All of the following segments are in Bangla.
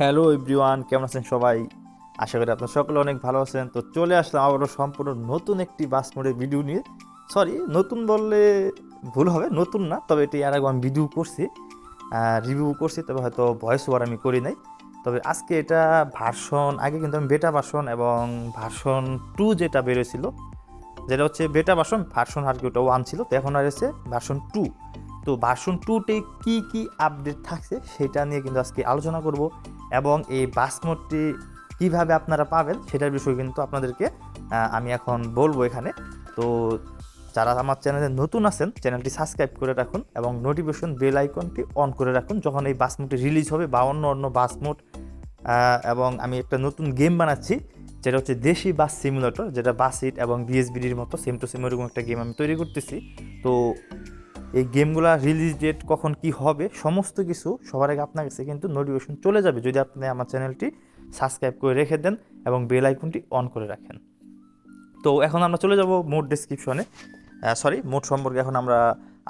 হ্যালো এভরিওয়ান, কেমন আছেন সবাই? আশা করি আপনার সকলে অনেক ভালো আছেন। তো চলে আসলাম আবারও সম্পূর্ণ নতুন একটি বাস মোড়ের ভিডিও নিয়ে। সরি নতুন বললে ভুল হবে, নতুন না, তবে এটি আর আমি ভিডিও করছি রিভিউ করছি, তবে হয়তো ভয়েস ওভার আমি করি নাই। তবে আজকে এটা ভার্সন আগে কিন্তু আমি বেটা ভার্সন এবং ভার্সন টু যেটা বেরোছিল যেটা হচ্ছে বেটা ভার্সন ভার্সন আর কি ওটা ওয়ান ছিল, তো এখন আর এসে ভার্সন টু তো ভার্সন টুতে কি কি আপডেট থাকছে সেটা নিয়ে কিন্তু আজকে আলোচনা করব। এবং এই বাস মোডটি কীভাবে আপনারা পাবেন সেটার বিষয়ে কিন্তু আপনাদেরকে আমি এখন বলব এখানে। তো যারা আমার চ্যানেলে নতুন আছেন, চ্যানেলটি সাবস্ক্রাইব করে রাখুন এবং নোটিফিকেশন বেল আইকনটি অন করে রাখুন যখন এই বাস মোডটি রিলিজ হবে বা অন্য অন্য বাস মোড এবং আমি একটা নতুন গেম বানাচ্ছি, যেটা হচ্ছে দেশি বাস সিমুলেটর যেটা বাস ইট এবং বিএসবিডির মতো সেম টু সেম এরকম একটা গেম আমি তৈরি করতেছি। তো এই গেমগুলা রিলিজ ডেট কখন কি হবে, সমস্ত কিছু সবার আগে আপনার কাছে কিন্তু নোটিফিকেশন চলে যাবে যদি আপনি আমার চ্যানেলটি সাবস্ক্রাইব করে রেখে দেন এবং বেল আইকনটি অন করে রাখেন। তো এখন আমরা চলে যাব মোড ডেসক্রিপশনে সরি মোড সম্পর্কে এখন আমরা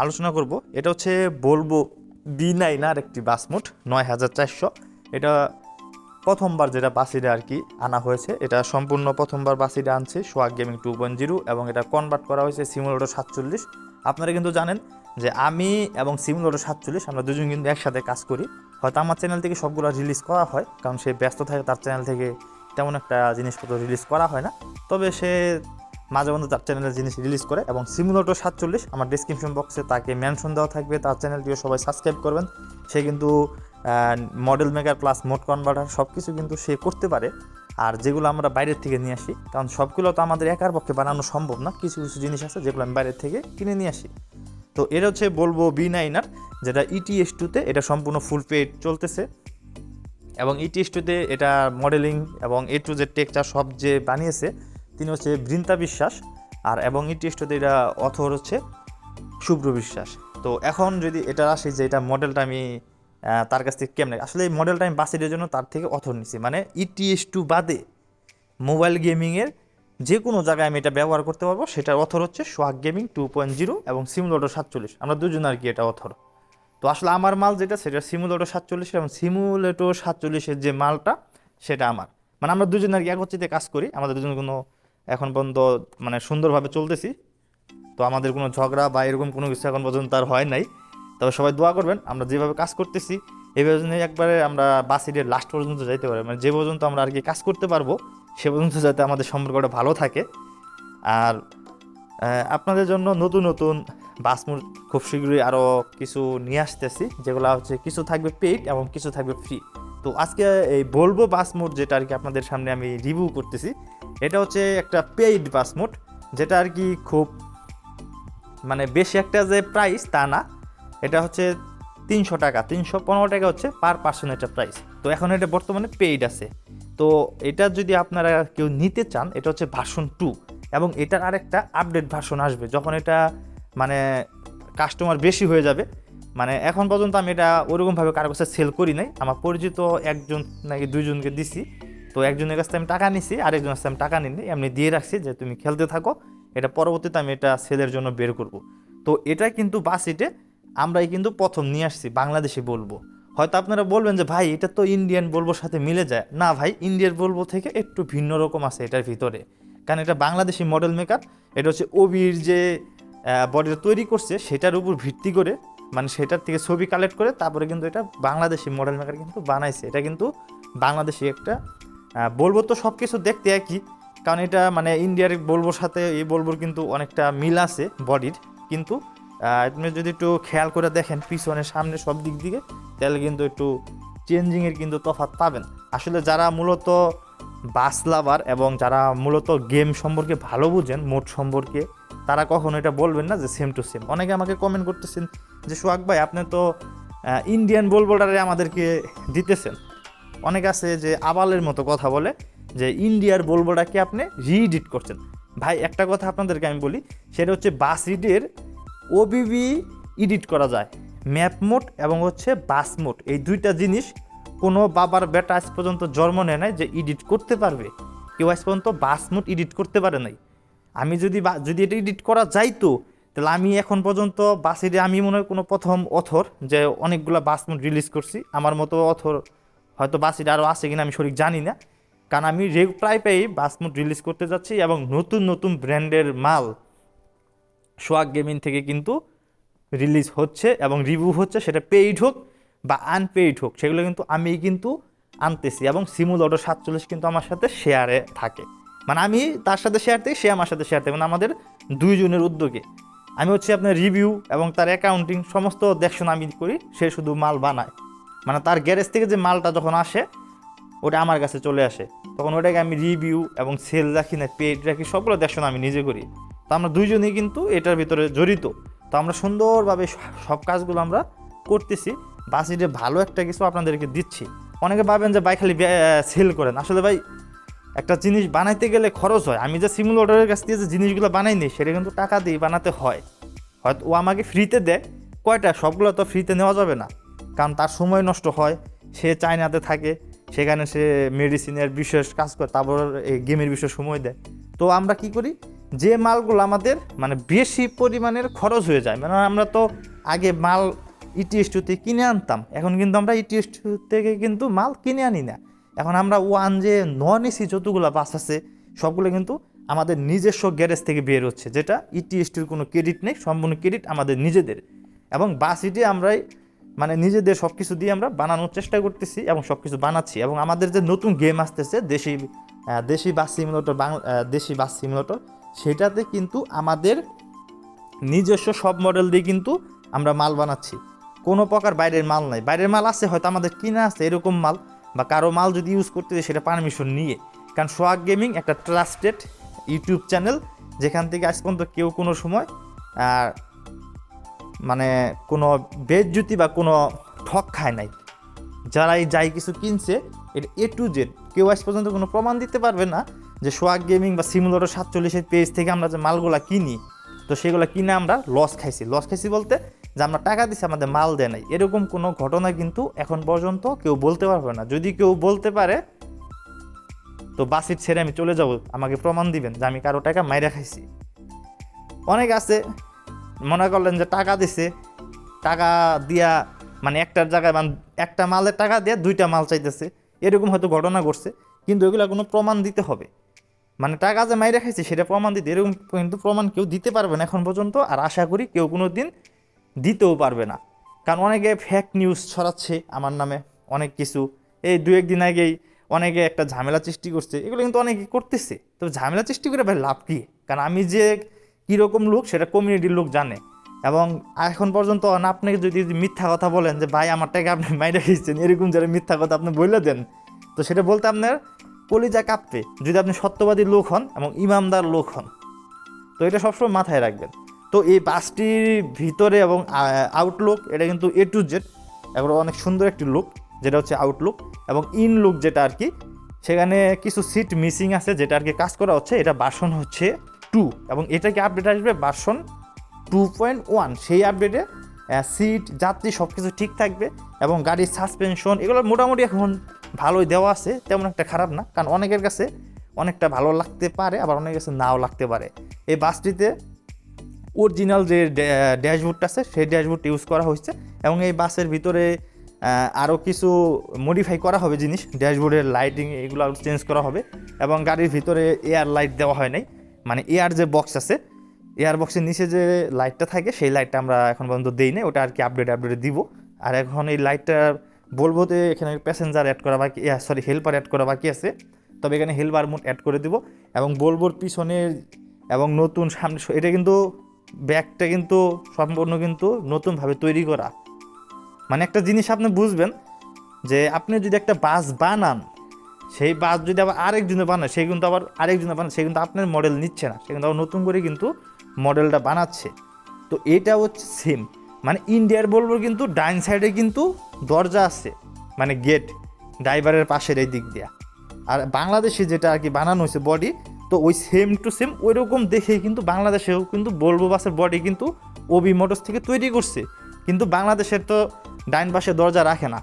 আলোচনা করব। এটা হচ্ছে বলব বি নাইন আর একটি বাস মোড নয় হাজার চারশো। এটা প্রথমবার যেটা বাসিডে আর কি আনা হয়েছে, এটা সম্পূর্ণ প্রথমবার বাসিডে আনছে swag gaming two point zero এবং এটা কনভার্ট করা হয়েছে সিমুলেটর সাতচল্লিশ। আপনারা কিন্তু জানেন যে আমি এবং সিমুলেটর সাতচল্লিশ, আমরা দুজন কিন্তু একসাথে কাজ করি। হয়তো আমার চ্যানেল থেকে সবগুলো রিলিজ করা হয়, কারণ সে ব্যস্ত থাকে, তার চ্যানেল থেকে তেমন একটা জিনিসপত্র রিলিজ করা হয় না। তবে সে মাঝে মধ্যে তার চ্যানেলের জিনিস রিলিজ করে এবং সিমুলেটর সাতচল্লিশ, আমার ডিসক্রিপশন বক্সে তাকে মেনশন দেওয়া থাকবে। তার চ্যানেলটিও সবাই সাবস্ক্রাইব করবেন। সে কিন্তু model maker plus mod converter সব কিছু কিন্তু সে করতে পারে। আর যেগুলো আমরা বাইরের থেকে নিয়ে আসি, কারণ সবগুলো তো আমাদের একার পক্ষে বানানো সম্ভব না। কিছু কিছু জিনিস আছে যেগুলো আমি বাইরের থেকে কিনে নিয়ে আসি। তো এর হচ্ছে বলব বি নাইনার যেটা E ইটিএস টুতে এটা সম্পূর্ণ ফুল পেড চলতেছে। এবং E ইটিএস টুতে এটা মডেলিং এবং এ টু জেড টেকচার সব যে বানিয়েছে, তিনি হচ্ছে বৃন্তা বিশ্বাস। আর এবং E ইটিএস টুতে এটা অথর হচ্ছে শুভ্র বিশ্বাস। তো এখন যদি এটা আসি যে এটা মডেলটা আমি তার কাছ থেকে কেমনে আসলে এই মডেলটা আমি বাসিটের জন্য তার থেকে অথর নিছি। মানে E ইটিএস টু বাদে মোবাইল গেমিংয়ের যে কোনো জায়গায় আমি এটা ব্যবহার করতে পারব। সেটার অথর হচ্ছে swag gaming two point zero এবং সিমুলেটর সাতচল্লিশ। আমরা দুজন আর কি এটা অথর। তো আসলে আমার মাল যেটা, সেটা সিমুলেটর সাতচল্লিশ এবং সিমুলেটর সাতচল্লিশের যে মালটা, সেটা আমার। মানে আমরা দুজন আর কি একত্রিতে কাজ করি। আমাদের দুজন কোনো এখন পর্যন্ত মানে সুন্দরভাবে চলতেছি। তো আমাদের কোনো ঝগড়া বা এরকম কোনো কিছু এখন পর্যন্ত আর হয় নাই। তবে সবাই দোয়া করবেন, আমরা যেভাবে কাজ করতেছি এইভাবে যেন একবারে আমরা বাসিডের লাস্ট পর্যন্ত যাইতে পারি। মানে যে পর্যন্ত আমরা আর কি কাজ করতে পারব সে পর্যন্ত যাতে আমাদের সম্পর্কটা ভালো থাকে। আর আপনাদের জন্য নতুন নতুন বাসমুড খুব শীঘ্রই আরও কিছু নিয়ে আসতেছি, যেগুলো হচ্ছে কিছু থাকবে পেইড এবং কিছু থাকবে ফ্রি তো আজকে এই বলব বাসমুড যেটা আর কি আপনাদের সামনে আমি রিভিউ করতেছি, এটা হচ্ছে একটা পেইড বাসমুড যেটা আর কি খুব মানে বেশি একটা যে প্রাইস তা না, এটা হচ্ছে তিনশো টাকা, তিনশো পনেরো টাকা হচ্ছে পার পার্সন একটা প্রাইস তো এখন এটা বর্তমানে পেইড আছে। তো এটা যদি আপনারা কেউ নিতে চান, এটা হচ্ছে ভার্সন টু এবং এটার আরেকটা আপডেট ভার্সন আসবে যখন এটা মানে কাস্টমার বেশি হয়ে যাবে। মানে এখন পর্যন্ত আমি এটা ওরকমভাবে কারও কাছে সেল করি নাই। আমার পরিচিত একজন নাকি দুইজনকে দিছি। তো একজনের কাছ থেকে আমি টাকা নিছি, আরেকজনের কাছ আমি টাকা নিই এমনি দিয়ে রাখছি যে তুমি খেলতে থাকো, এটা পরবর্তীতে আমি এটা সেলের জন্য বের করব। তো এটা কিন্তু বাসিটে আমরাই কিন্তু প্রথম নিয়ে আসছি, বাংলাদেশে বলব। হয়তো আপনারা বলবেন যে, ভাই, এটা তো ইন্ডিয়ান বলবোর সাথে মিলে যায়। না ভাই ইন্ডিয়ান বলব থেকে একটু ভিন্ন রকম আছে এটার ভিতরে। কারণ এটা বাংলাদেশি মডেল মেকার এটা হচ্ছে ওবির যে বডিটা তৈরি করছে, সেটার উপর ভিত্তি করে মানে সেটার থেকে ছবি কালেক্ট করে, তারপরে কিন্তু এটা বাংলাদেশি মডেল মেকার কিন্তু বানাইছে। এটা কিন্তু বাংলাদেশি একটা বলব তো সব কিছু দেখতে একই। কারণ এটা মানে ইন্ডিয়ার বলবোর সাথে এই বলবোর কিন্তু অনেকটা মিল আছে বডির কিন্তু আপনি যদি একটু খেয়াল করে দেখেন পিছনে, সামনে সব দিক দিকে, তাহলে কিন্তু একটু চেঞ্জিংয়ের কিন্তু তফাৎ পাবেন। আসলে যারা মূলত বাস লাভার এবং যারা মূলত গেম সম্পর্কে ভালো বুঝেন মোট সম্পর্কে, তারা কখনো এটা বলবেন না যে সেম টু সেম অনেকে আমাকে কমেন্ট করতেছেন যে, সোহাগ ভাই, আপনি তো ইন্ডিয়ান বলবোটারে আমাদেরকে দিতেছেন। অনেক আছে যে, আবালের মতো কথা বলে যে ইন্ডিয়ার বলবোটাকে আপনি রিএডিট করছেন। ভাই, একটা কথা আপনাদেরকে আমি বলি, সেটা হচ্ছে বাস রিডের ওবিবি এডিট করা যায়। ম্যাপ মোড এবং হচ্ছে বাস মোড এই দুইটা জিনিস কোনো বাবার বেটা আজ পর্যন্ত জন্ম নেয় নাই যে এডিট করতে পারবে। কেউ আজ পর্যন্ত বাস মোড এডিট করতে পারে নাই। আমি যদি যদি এটা এডিট করা যাইতো, তাহলে আমি এখন পর্যন্ত বাসিডে আমি মনে হয় কোনো প্রথম অথর যে অনেকগুলো বাস মোড রিলিজ করছি, আমার মতো অথর হয়তো বাসিটা আরও আছে কিনা আমি সঠিক জানি না। কারণ আমি রে প্রায় প্রায়ই বাসমুট রিলিজ করতে যাচ্ছি এবং নতুন নতুন ব্র্যান্ডের মাল সোয়াগ গেমিং থেকে কিন্তু রিলিজ হচ্ছে এবং রিভিউ হচ্ছে, সেটা পেইড হোক বা আনপেইড হোক, সেগুলো কিন্তু আমি কিন্তু আনতেছি এবং সিমুল অটো সাতচল্লিশ কিন্তু আমার সাথে শেয়ারে থাকে। মানে আমি তার সাথে শেয়ার দিই সে আমার সাথে শেয়ার দেয় মানে আমাদের দুইজনের উদ্যোগে। আমি হচ্ছে আপনার রিভিউ এবং তার অ্যাকাউন্টিং সমস্ত দেখশন আমি করি, সে শুধু মাল বানায়। মানে তার গ্যারেজ থেকে যে মালটা যখন আসে, ওটা আমার কাছে চলে আসে। তখন ওটাকে আমি রিভিউ এবং সেল রাখি না পেড রাখি, সবগুলো দেখশন আমি নিজে করি। তো আমরা দুইজনেই কিন্তু এটার ভিতরে জড়িত। তো আমরা সুন্দরভাবে সব কাজগুলো আমরা করতেছি। বাসিটে ভালো একটা কিছু আপনাদেরকে দিচ্ছি। অনেকে ভাবেন যে ভাই খালি সেল করেন। আসলে ভাই, একটা জিনিস বানাইতে গেলে খরচ হয়। আমি যে সিমুল অর্ডারের কাছ থেকে যে জিনিসগুলো বানাই নিই, সেটা কিন্তু টাকা দিয়ে বানাতে হয়। হয়তো ও আমাকে ফ্রিতে দেয়। কয়টা? সবগুলো তো ফ্রিতে নেওয়া যাবে না। কারণ তার সময় নষ্ট হয়। সে চায়নাতে থাকে। সেখানে সে মেডিসিনের বিশেষ কাজ করে, তারপর এই গেমের বিষয়ে সময় দেয়। তো আমরা কি করি? যে মালগুলো আমাদের মানে বেশি পরিমাণের খরচ হয়ে যায় মানে আমরা তো আগে মাল ইটিএস টুতে কিনে আনতাম, এখন কিন্তু আমরা ইটিএস টু থেকে কিন্তু মাল কিনে আনি না। এখন আমরা ওয়ান যে নন এসি যতগুলো বাস আছে, সবগুলো কিন্তু আমাদের নিজস্ব গ্যারেজ থেকে বের হচ্ছে, যেটা ইটিএসটির কোনো ক্রেডিট নেই, সম্পূর্ণ ক্রেডিট আমাদের নিজেদের। এবং বাস ইটি আমরাই মানে নিজেদের সব কিছু দিয়ে আমরা বানানোর চেষ্টা করতেছি এবং সব কিছু বানাচ্ছি। এবং আমাদের যে নতুন গেম আসতেছে, দেশি দেশি বাস সিমুলেটর বাংলা দেশি বাস সিমুলেটর সেটাতে কিন্তু আমাদের নিজস্ব সব মডেল দিয়ে কিন্তু আমরা মাল বানাচ্ছি। কোনো প্রকার বাইরের মাল নাই। বাইরের মাল আছে, হয়তো আমাদের কিনা আছে এরকম মাল, বা কারও মাল যদি ইউজ করতে হয় সেটা পারমিশন নিয়ে। কারণ সোয়াগ গেমিং একটা ট্রাস্টেড ইউটিউব চ্যানেল যেখান থেকে আজ পর্যন্ত কেউ কোনো সময় আর মানে কোনো বেজ্জুতি বা কোনো ঠক খায় নাই। যারাই যাই কিছু কিনছে, এটা এ টু জেড কেউ আজ পর্যন্ত কোনো প্রমাণ দিতে পারবে না যে সোয়াগ গেমিং বা সিমুলেটর সাতচল্লিশের পেজ থেকে আমরা যে মালগুলা কিনি, তো সেগুলো কিনে আমরা লস খাইছি। লস খাইছি বলতে যে আমরা টাকা দিছি, আমাদের মাল দেয় নাই। এরকম কোনো ঘটনা কিন্তু এখন পর্যন্ত কেউ বলতে পারবে না। যদি কেউ বলতে পারে, তো বাসিট ছেড়ে আমি চলে যাব। আমাকে প্রমাণ দিবেন যে আমি কারও টাকা মাইরা খাইছি। অনেক আছে, মনে করলেন যে টাকা দিছে, টাকা দিয়া মানে একটার জায়গায় মানে একটা মালের টাকা দিয়ে দুইটা মাল চাইতেছে। এরকম হয়তো ঘটনা ঘটছে, কিন্তু এগুলো কোনো প্রমাণ দিতে হবে। মানে টাকা যে মাইরে খাইছে, সেটা প্রমাণ দিতে, এরকম কিন্তু প্রমাণ কেউ দিতে পারবে না এখন পর্যন্ত, আর আশা করি কেউ কোনো দিন দিতেও পারবে না। কারণ অনেকে ফেক নিউজ ছড়াচ্ছে আমার নামে, অনেক কিছু। এই দু একদিন আগেই অনেকে একটা ঝামেলা সৃষ্টি করছে, এগুলো কিন্তু অনেকে করতেছে। তো ঝামেলা সৃষ্টি করে ভাই লাভ কী? কারণ আমি যে কীরকম লোক, সেটা কমিউনিটির লোক জানে। এবং এখন পর্যন্ত আপনাকে যদি মিথ্যা কথা বলেন যে, ভাই, আমার টাকা আপনি মাইরে খেয়েছেন এরকম যারা মিথ্যা কথা আপনি বলে দেন, তো সেটা বলতে আপনার কলিজা কাঁপবে যদি আপনি সত্যবাদী লোক হন এবং ইমামদার লোক হন। তো এটা সবসময় মাথায় রাখবেন। তো এই বাসটির ভিতরে এবং আউটলুক এটা কিন্তু এ টু জেড এবার অনেক সুন্দর একটি লুক যেটা হচ্ছে আউটলুক এবং ইন লুক যেটা আর কি, সেখানে কিছু সিট মিসিং আছে যেটা আর কি কাজ করা হচ্ছে, এটা বাসন হচ্ছে টু এবং এটা কি আপডেট আসবে? বাসন টু পয়েন্ট ওয়ান সেই আপডেটে সিট যাত্রী সব কিছু ঠিক থাকবে। এবং গাড়ির সাসপেনশন এগুলো মোটামুটি এখন ভালোই দেওয়া আছে, তেমন একটা খারাপ না। কারণ অনেকের কাছে অনেকটা ভালো লাগতে পারে, আবার অনেকের কাছে নাও লাগতে পারে। এই বাসটিতে অরিজিনাল যে ড্যাশবোর্ডটা আছে, সেই ড্যাশবোর্ড ইউজ করা হয়েছে এবং এই বাসের ভিতরে আরও কিছু মডিফাই করা হবে জিনিস। ড্যাশবোর্ডের লাইটিং এগুলো চেঞ্জ করা হবে এবং গাড়ির ভিতরে এয়ার লাইট দেওয়া হয় নাই। মানে এয়ার যে বক্স আছে এয়ার বক্সের নিচে যে লাইটটা থাকে, সেই লাইটটা আমরা এখন পর্যন্ত দিই না ওটা আর কি আপডেট আপডেট দিব। আর এখন এই লাইটটা বলব যে এখানে প্যাসেঞ্জার অ্যাড করা বাকি সরি হেল্পার অ্যাড করা বাকি আছে। তবে এখানে হেল্পার মোড অ্যাড করে দিব এবং বলবোর পিছনে এবং নতুন সামনে এটা কিন্তু ব্যাগটা কিন্তু সম্পূর্ণ কিন্তু নতুনভাবে তৈরি করা। মানে একটা জিনিস আপনি বুঝবেন যে আপনি যদি একটা বাস বানান, সেই বাস যদি আবার আরেকজনে বানায়, সে কিন্তু আবার আরেকজনে বানায়, সে কিন্তু আপনার মডেল নিচ্ছে না। সে কিন্তু আবার নতুন করে কিন্তু মডেলটা বানাচ্ছে। তো এটা হচ্ছে সেম মানে ইন্ডিয়ার বলব কিন্তু ডাইন সাইডে কিন্তু দরজা আছে মানে গেট ড্রাইভারের পাশের এই দিক দিয়া। আর বাংলাদেশে যেটা আর কি বানানো হয়েছে বডি তো ওই সেম টু সেম ওই রকম দেখেই কিন্তু বাংলাদেশেও কিন্তু বলব বাসের বডি কিন্তু ওবি মোটরস থেকে তৈরি করছে। কিন্তু বাংলাদেশের তো ডাইন পাশে দরজা রাখে না।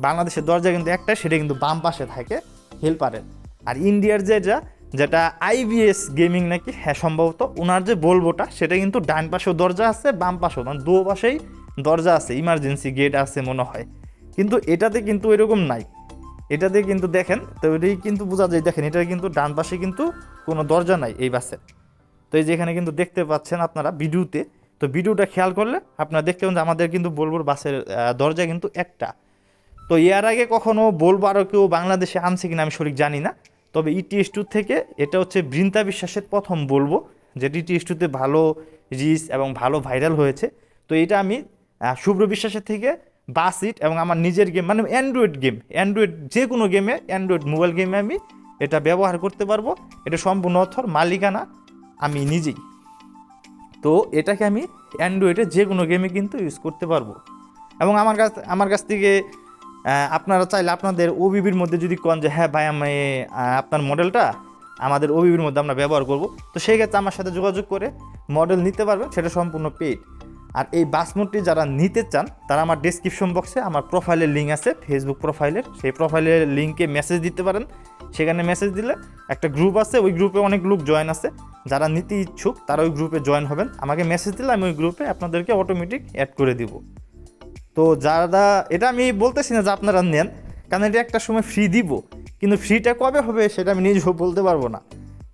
বাংলাদেশের দরজা কিন্তু একটাই, সেটা কিন্তু বাম পাশে থাকে হেল্পারের আর ইন্ডিয়ার যেটা যেটা আইবিএস গেমিং নাকি? হ্যাঁ সম্ভবত। ওনার যে বলবোটা সেটা কিন্তু ডান পাশেও দরজা আছে, বাম পাশেও মানে দু পাশেই দরজা আছে ইমার্জেন্সি গেট আছে মনে হয়। কিন্তু এটাতে কিন্তু এরকম নাই। এটাতে কিন্তু দেখেন, তো এটাই কিন্তু বোঝা যায়, দেখেন এটা কিন্তু ডান পাশে কিন্তু কোনো দরজা নাই এই বাসের। তো এই যে এখানে কিন্তু দেখতে পাচ্ছেন আপনারা ভিডিওতে, তো ভিডিওটা খেয়াল করলে আপনারা দেখতে পাবেন আমাদের কিন্তু বলবোর বাসের দরজা কিন্তু একটা। তো এর আগে কখনো বলব আরও কেউ বাংলাদেশে আনছে কিনা আমি সঠিক জানি না। তবে ইটিএস টু থেকে এটা হচ্ছে বৃন্দা বিশ্বাসের প্রথম বলব যেটি ইটিএস টুতে ভালো রিচ এবং ভালো ভাইরাল হয়েছে। তো এটা আমি শুভ্র বিশ্বাসের থেকে বাসিট এবং আমার নিজের গেম মানে অ্যান্ড্রয়েড গেম অ্যান্ড্রয়েড যে কোনো গেমে অ্যান্ড্রয়েড মোবাইল গেমে আমি এটা ব্যবহার করতে পারব। এটা সম্পূর্ণ অর্থর মালিকানা আমি নিজেই। তো এটাকে আমি অ্যান্ড্রয়েডে যে কোনো গেমে কিন্তু ইউজ করতে পারব। এবং আমার কাছ আমার কাছ থেকে আপনারা চাইলে আপনাদের ওবিবির মধ্যে যদি কন যে হ্যাঁ ভাই, আমি আপনার মডেলটা আমাদের ওবিবির মধ্যে আমরা ব্যবহার করব। তো সেই ক্ষেত্রে আমার সাথে যোগাযোগ করে মডেল নিতে পারবেন, সেটা সম্পূর্ণ পেইড আর এই বাসমোডটি যারা নিতে চান, তারা আমার ডেসক্রিপশন বক্সে আমার প্রোফাইলের লিঙ্ক আছে ফেসবুক প্রোফাইলের সেই প্রোফাইলের লিঙ্কে মেসেজ দিতে পারেন। সেখানে মেসেজ দিলে একটা গ্রুপ আছে, ওই গ্রুপে অনেক লোক জয়েন আছে। যারা নিতে ইচ্ছুক, তারা ওই গ্রুপে জয়েন হবেন। আমাকে মেসেজ দিলে আমি ওই গ্রুপে আপনাদেরকে অটোমেটিক অ্যাড করে দিব। তো যারা, এটা আমি বলতেছি না যে আপনারা নেন, কারণ এটা একটা সময় ফ্রি দিব, কিন্তু ফ্রিটা কবে হবে সেটা আমি নিজেও বলতে পারব না।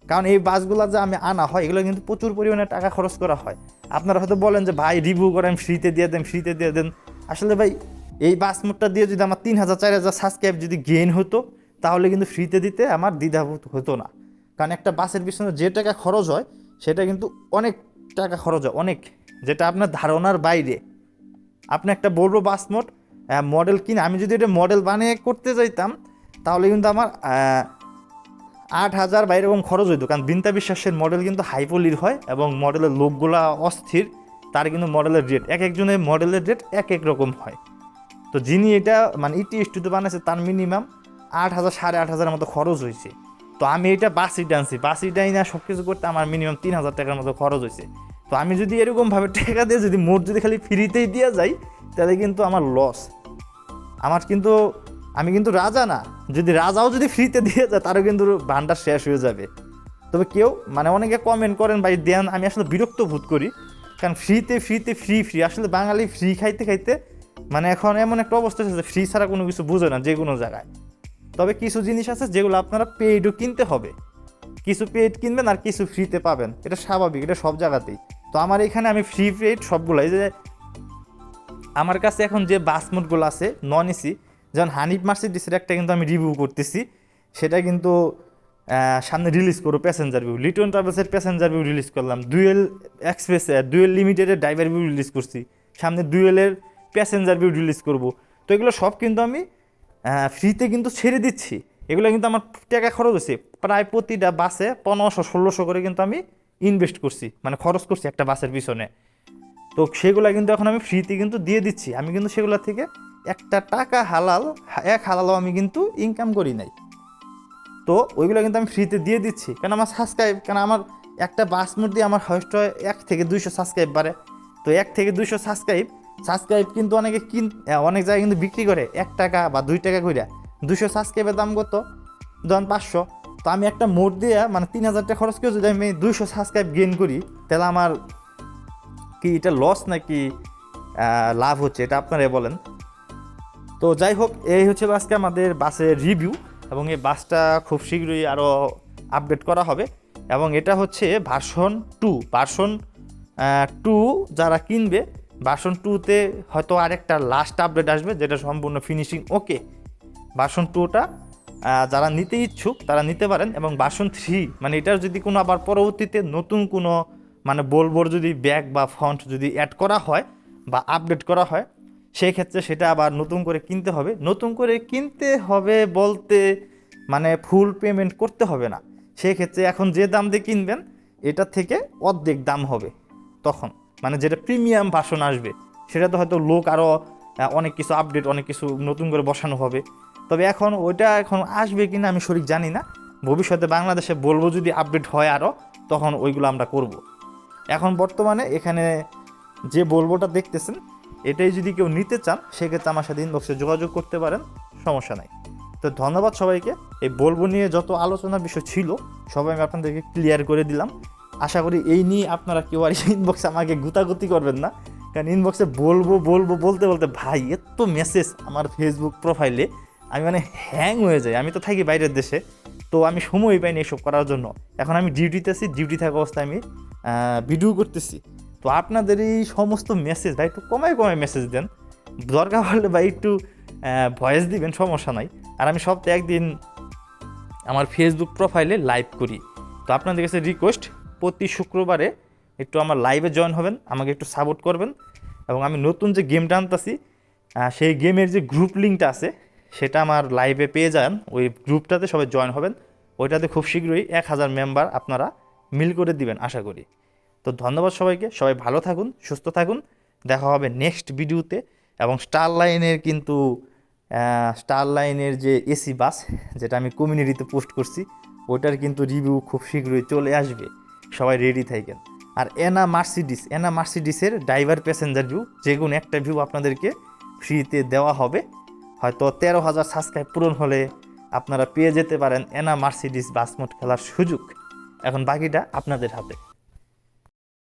কারণ এই বাসগুলো যে আমি আনা হয়, এগুলো কিন্তু প্রচুর পরিমাণে টাকা খরচ করা হয়। আপনারা হয়তো বলেন যে, ভাই রিভিউ করেন ফ্রিতে দিয়ে দেন ফ্রিতে দিয়ে দেন। আসলে ভাই, এই বাস মোটটা দিয়ে যদি আমার তিন হাজার, চার হাজার সাবস্ক্রাইব যদি গেইন হতো, তাহলে কিন্তু ফ্রিতে দিতে আমার দ্বিধা হতো না। কারণ একটা বাসের পিছনে যে টাকা খরচ হয়, সেটা কিন্তু অনেক টাকা খরচ হয়, অনেক। যেটা আপনার ধারণার বাইরে। আপনি একটা বলব বাস মোড মডেল কিনে, আমি যদি এটা মডেল বানিয়ে করতে চাইতাম তাহলে কিন্তু আমার আট হাজার বা এরকম খরচ হইতো। কারণ বিন্তা বিশ্বাসের মডেল কিন্তু হাইপলির হয় এবং মডেলের লোকগুলা অস্থির, তার কিন্তু মডেলের রেট এক একজনের মডেলের রেট এক এক রকম হয়। তো যিনি এটা মানে ইটি স্টুতে বানাইছে, তার মিনিমাম আট হাজার, সাড়ে আট হাজারের মতো খরচ হয়েছে তো আমি এটা বাসিটা আনছি বাসিটাই না সব কিছু করতে আমার মিনিমাম তিন হাজার টাকার মতো খরচ হয়েছে তো আমি যদি এরকমভাবে টাকা দিয়ে যদি মোট যদি খালি ফ্রিতেই দিয়ে যাই, তাহলে কিন্তু আমার লস আমার কিন্তু, আমি কিন্তু রাজা না। যদি রাজাও যদি ফ্রিতে দিয়ে যায়, তারও কিন্তু ভান্ডার শেষ হয়ে যাবে। তবে কেউ মানে অনেকে কমেন্ট করেন, ভাই, দেন, আমি আসলে বিরক্ত বোধ করি। কারণ ফ্রিতে ফ্রিতে, ফ্রি ফ্রি। আসলে বাঙালি ফ্রি খাইতে খাইতে মানে এখন এমন একটা অবস্থা হচ্ছে ফ্রি ছাড়া কোনো কিছু বুঝে না যে কোনো জায়গায়। তবে কিছু জিনিস আছে যেগুলো আপনারা পেইডও কিনতে হবে। কিছু পেইড কিনবেন আর কিছু ফ্রিতে পাবেন। এটা স্বাভাবিক, এটা সব জায়গাতেই। তো আমার এখানে আমি ফ্রি পেইড সবগুলাই যে আমার কাছে এখন যে বাস মোডগুলো আছে নন এসি যেমন হানিফ মার্সিডিসের একটা কিন্তু আমি রিভিউ করতেছি। সেটা কিন্তু সামনে রিলিজ করব প্যাসেঞ্জার ভিউ লিটন ট্রাভেলসের প্যাসেঞ্জার ভিউ রিলিজ করলাম। ডুয়েল এক্সপ্রেস ডুয়েল লিমিটেডের ড্রাইভার ভিউ রিলিজ করছি। সামনে ডুয়েলের প্যাসেঞ্জার ভিউ রিলিজ করব। তো এগুলো সব কিন্তু আমি ফ্রিতে কিন্তু ছেড়ে দিচ্ছি। এগুলো কিন্তু আমার টাকা খরচ হয়েছে। প্রায় প্রতিটা বাসে পনেরোশো, ষোলোশো করে কিন্তু আমি ইনভেস্ট করছি মানে খরচ করছি একটা বাসের পিছনে। তো সেগুলো কিন্তু এখন আমি ফ্রিতে কিন্তু দিয়ে দিচ্ছি। আমি কিন্তু সেগুলো থেকে একটা টাকা হালাল, এক হালালও আমি কিন্তু ইনকাম করি নাই। তো ওইগুলো কিন্তু আমি ফ্রিতে দিয়ে দিচ্ছি। কারণ আমার সাবস্ক্রাইব কারণ আমার একটা বাস মোড দিয়ে আমার হয়তো এক থেকে দুইশো সাবস্ক্রাইব বাড়ে। তো এক থেকে দুইশো সাবস্ক্রাইব সাবস্ক্রাইব কিন্তু অনেকে কিন অনেক জায়গায় কিন্তু বিক্রি করে। এক টাকা বা দুই টাকা করে দুশো সাবস্ক্রাইবের দাম কত? ধরেন পাঁচশো। তো আমি একটা মোট দিয়ে মানে তিন হাজার টাকা খরচ করে যদি আমি দুইশো সাবস্ক্রাইব গেইন করি, তাহলে আমার কি এটা লস নাকি লাভ হচ্ছে? এটা আপনারা বলেন। তো যাই হোক, এই হচ্ছে আজকে আমাদের বাসের রিভিউ এবং এই বাসটা খুব শীঘ্রই আরও আপডেট করা হবে। এবং এটা হচ্ছে ভার্সন টু ভার্সন টু যারা কিনবে ভার্সন টুতে হয়তো আরেকটা লাস্ট আপডেট আসবে, যেটা সম্পূর্ণ ফিনিশিং ওকে ভার্সন টুটা যারা নিতে ইচ্ছুক, তারা নিতে পারেন এবং বাসন থ্রি মানে এটার যদি কোনো আবার পরবর্তীতে নতুন কোনো মানে বলবোর যদি ব্যাগ বা ফন্ট যদি অ্যাড করা হয় বা আপডেট করা হয়, সেই ক্ষেত্রে সেটা আবার নতুন করে কিনতে হবে। নতুন করে কিনতে হবে বলতে মানে ফুল পেমেন্ট করতে হবে না। সেই ক্ষেত্রে এখন যে দাম দিয়ে কিনবেন এটা থেকে অর্ধেক দাম হবে তখন। মানে যেটা প্রিমিয়াম ভাষণ আসবে সেটা তো হয়তো লোক আরও অনেক কিছু আপডেট অনেক কিছু নতুন করে বসানো হবে। তবে এখন ওইটা এখন আসবে কিনা আমি সঠিক জানি না। ভবিষ্যতে বাংলাদেশে বলব যদি আপডেট হয় আরও তখন ওইগুলো আমরা করব। এখন বর্তমানে এখানে যে বলবোটা দেখতেছেন, এটাই যদি কেউ নিতে চান, সেক্ষেত্রে আমার সাথে ইনবক্সে যোগাযোগ করতে পারেন, সমস্যা নাই। তো ধন্যবাদ সবাইকে। এই বলব নিয়ে যত আলোচনার বিষয় ছিল, সবাই আমি আপনাদেরকে ক্লিয়ার করে দিলাম। আশা করি এই নিয়ে আপনারা কেউ আর ইনবক্সে আমাকে গুতাগুতি করবেন না। কারণ ইনবক্সে বলব বলব, বলতে বলতে ভাই, এত মেসেজ আমার ফেসবুক প্রোফাইলে আমি মানে হ্যাং হয়ে যাই। আমি তো থাকি বাইরের দেশে, তো আমি সময় পাইনি এসব করার জন্য। এখন আমি ডিউটিতে আছি ডিউটি থাকা অবস্থায় আমি ভিডিও করতেছি। তো আপনাদের এই সমস্ত মেসেজ ভাই, একটু কমায় কমায় মেসেজ দেন। দরকার হলে ভাই একটু ভয়েস দিবেন, সমস্যা নাই। আর আমি সপ্তাহে একদিন আমার ফেসবুক প্রোফাইলে লাইভ করি। তো আপনাদের কাছে রিকোয়েস্ট প্রতি শুক্রবারে একটু আমার লাইভে জয়েন হবেন, আমাকে একটু সাপোর্ট করবেন। এবং আমি নতুন যে গেমটা আনতেছি সেই গেমের যে গ্রুপ লিঙ্কটা আছে সেটা আমার লাইভে পেয়ে যান, ওই গ্রুপটাতে সবাই জয়েন হবেন। ওইটাতে খুব শীঘ্রই এক হাজার মেম্বার আপনারা মিল করে দিবেন, আশা করি। তো ধন্যবাদ সবাইকে, সবাই ভালো থাকুন, সুস্থ থাকুন। দেখা হবে নেক্সট ভিডিওতে এবং স্টার লাইনের কিন্তু স্টার লাইনের যে এসি বাস যেটা আমি কমিউনিটিতে পোস্ট করছি ওটার কিন্তু রিভিউ খুব শীঘ্রই চলে আসবে। সবাই রেডি থাকেন। আর এনা মার্সিডিস এনা মার্সিডিসের ড্রাইভার প্যাসেঞ্জার ভিউ যে কোনো একটা ভিউ আপনাদেরকে ফ্রিতে দেওয়া হবে। হয়তো তেরো হাজার সাবস্ক্রাইব পূরণ হলে আপনারা পেয়ে যেতে পারেন এনা মার্সিডিস বাসমোট খেলার সুযোগ। এখন বাকিটা আপনাদের হাতে।